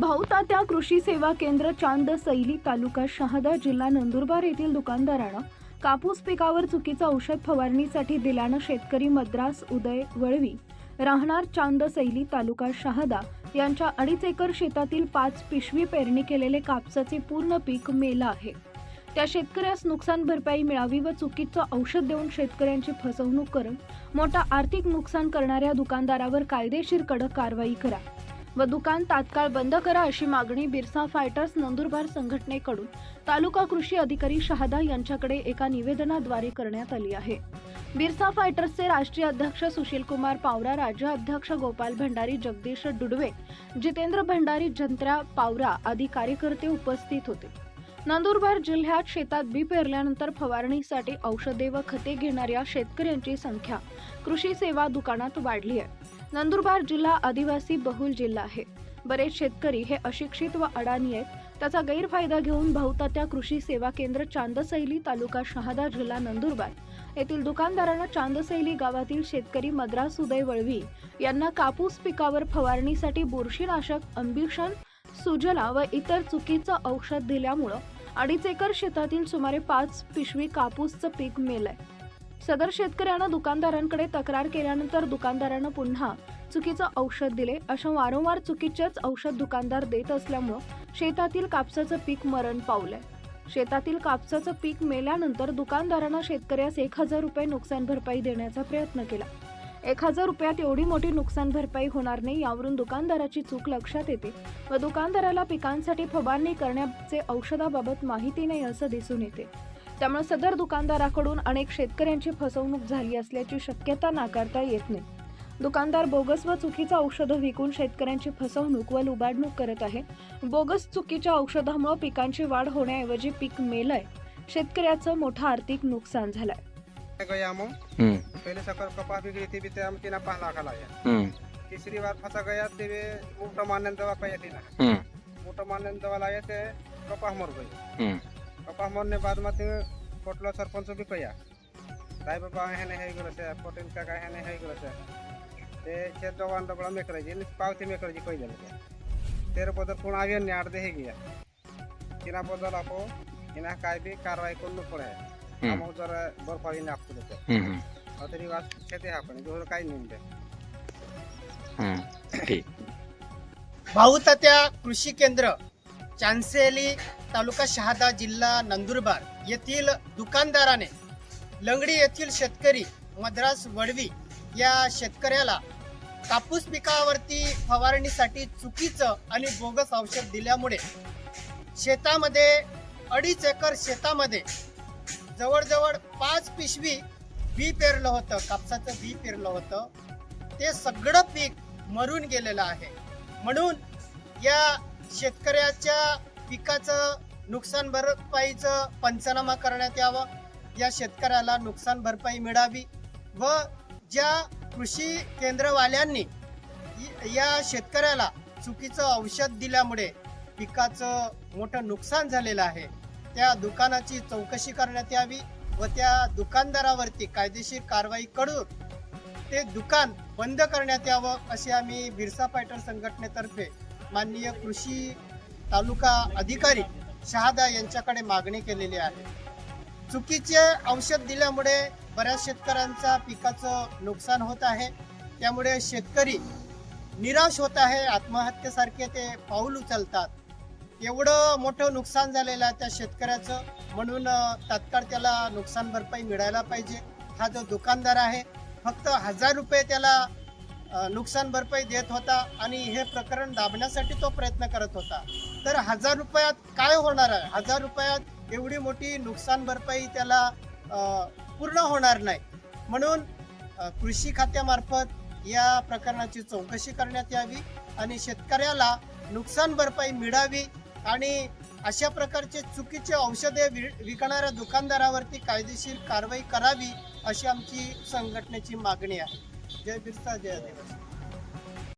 भाऊतात्या कृषी सेवा केंद्र चांद सैली तालुका शहादा जिल्हा नंदुरबार येथील दुकानदारानं कापूस पिकावर चुकीचं औषध फवारणीसाठी दिल्यानं शेतकरी मद्रास उदय वळवी राहणार चांद सैली तालुका शहादा यांच्या अडीच एकर शेतातील पाच पिशवी पेरणी केलेले कापसाचे पूर्ण पीक मेलं आहे. त्या शेतकऱ्यास नुकसान भरपाई मिळावी व चुकीचं औषध देऊन शेतकऱ्यांची फसवणूक करून मोठा आर्थिक नुकसान करणाऱ्या दुकानदारावर कायदेशीर कडक कारवाई करा. व दुकान तात्काळ बंद करा अशी मागणी बिरसा फायटर्स नंदुरबार संघटनेकडून तालुका कृषी अधिकारी शहादा यांच्याकडे एका निवेदनाद्वारे करण्यात आली आहे. बिरसा फायटर्सचे राष्ट्रीय अध्यक्ष सुशील कुमार पावरा राज्य अध्यक्ष गोपाल भंडारी जगदीश डुडवे जितेंद्र भंडारी जंत्र्या पावरा आदी कार्यकर्ते उपस्थित होते. नंदुरबार जिल्ह्यात शेतात बी पेरल्यानंतर फवारणीसाठी औषधे व खते घेणाऱ्या शेतकऱ्यांची संख्या कृषी सेवा दुकानात वाढली आहे. नंदुरबार जिल्हा आदिवासी बहुल जिल्हा आहे. बरेच शेतकरी हे अशिक्षित व अडाणी आहेत. त्याचा गैरफायदा घेऊन भाऊतात्या कृषी सेवा केंद्र चांदसैली तालुका शहादा जिल्हा नंदुरबार येथील दुकानदारांना चांदसैली गावातील शेतकरी मद्रास उदय वळवी यांना कापूस पिकावर फवारणीसाठी बुरशीनाशक अंबिशन सुजला व इतर चुकीचं औषध दिल्यामुळं अडीच एकर शेतातील सुमारे पाच पिशवी कापूसचं पीक मेलंय. सदर शेतकऱ्यानं दुकानदारांकडे तक्रार केल्यानंतर दुकानदारानं पुन्हा चुकीचं औषध दिले. अशा वारंवार चुकीचेच औषध दुकानदार देत असल्यामुळं शेतातील कापसाचं पीक मरण पावलंय. शेतातील कापसाचं पीक मेल्यानंतर दुकानदारानं शेतकऱ्यास एक हजार रुपये नुकसान भरपाई देण्याचा प्रयत्न केला. एक हजार रुपयात एवढी मोठी नुकसान भरपाई होणार नाही यावरून दुकानदाराची चूक लक्षात येते. व दुकानदाराला पिकांसाठी फवारणी करण्याचे औषधाबाबत माहिती नाही असं दिसून येते. त्यामुळे सदर दुकानदाराकडून अनेक शेतकऱ्यांची फसवणूक झाली असल्याची शक्यता नाकारता येत नाही. दुकानदार बोगस व चुकीचं औषधं विकून शेतकऱ्यांची फसवणूक व लुबाडणूक करत आहे. बोगस चुकीच्या औषधामुळे पिकांची वाढ होण्याऐवजी पीक मेलंय. शेतकऱ्याचं मोठं आर्थिक नुकसान झालंय. गया हम हम्म, पहले सकर कपास बिगड़ी थी बीते हम तीना पहला खला है हम्म, तीसरी बार फंसा गया तेरे मोटा मानन दवा पाया थी ना हम्म, मोटा मानन दवा लाए थे कपास मर गई। हम्म, कपास मरने बाद में ते पोटलो सरपंच भी कया साई बाबा है नहीं है गलो से पटेल का है नहीं है गलो से। ते छे दवान दबड़ा में कराई जी पावती में कराई कोई देले तेरे बदल कोण आवे ने आड़ दे गया। किना बदल आपो इना काय भी कार्रवाई करनो पड़े। हैं आपण काही नाही. ठीक. भाऊतात्या कृषी केंद्र चांसेली तालुका शहादा जिल्हा नंदुरबार येथील दुकानदाराने लंगडी येथील शेतकरी मद्रास वडवी या शेतकऱ्याला कापूस पिकावरती फवारणीसाठी चुकीचं आणि बोगस औषध दिल्यामुळे शेतामध्ये अडीच एकर शेतामध्ये जवळजवळ पाच पिशवी बी पेरलं होतं कापसाचं बी पेरलं होतं. ते सगळं पीक मरून गेलेलं आहे. म्हणून या शेतकऱ्याच्या पिकाचं नुकसान भरपाईचं पंचनामा करण्यात यावं. या शेतकऱ्याला नुकसान भरपाई मिळावी व ज्या कृषी केंद्रवाल्यांनी या शेतकऱ्याला चुकीचं औषध दिल्यामुळे पिकाचं मोठं नुकसान झालेलं आहे त्या दुकानाची चौकशी करण्यात यावी व त्या दुकानदारावरती कायदेशीर कारवाई करून ते दुकान बंद करण्यात यावं असे आम्ही बिरसा पायटर संघटनेतर्फे माननीय कृषी तालुका अधिकारी शहादा यांच्याकडे मागणी केलेली आहे. चुकीचे औषध दिल्यामुळे बऱ्याच शेतकऱ्यांचा पिकाचं नुकसान होत आहे. त्यामुळे शेतकरी निराश होत आहे. आत्महत्येसारखे ते पाऊल उचलतात. एवढं मोठं नुकसान झालेलं आहे त्या शेतकऱ्याचं. म्हणून तात्काळ त्याला नुकसान भरपाई मिळायला पाहिजे. हा जो दुकानदार आहे फक्त हजार रुपये त्याला नुकसान भरपाई देत होता आणि हे प्रकरण दाबण्यासाठी तो प्रयत्न करत होता. तर हजार रुपयात काय होणार आहे? हजार रुपयात एवढी मोठी नुकसान भरपाई त्याला पूर्ण होणार नाही. म्हणून कृषी खात्यामार्फत या प्रकरणाची चौकशी करण्यात यावी आणि शेतकऱ्याला नुकसान भरपाई मिळावी आणि अशा प्रकारचे चुकीचे औषधे वि- विकणाऱ्या दुकानदारावरती कायदेशीर कारवाई करावी अशी आमची संघटनेची मागणी आहे. जय बिरसा जय आदिवासी.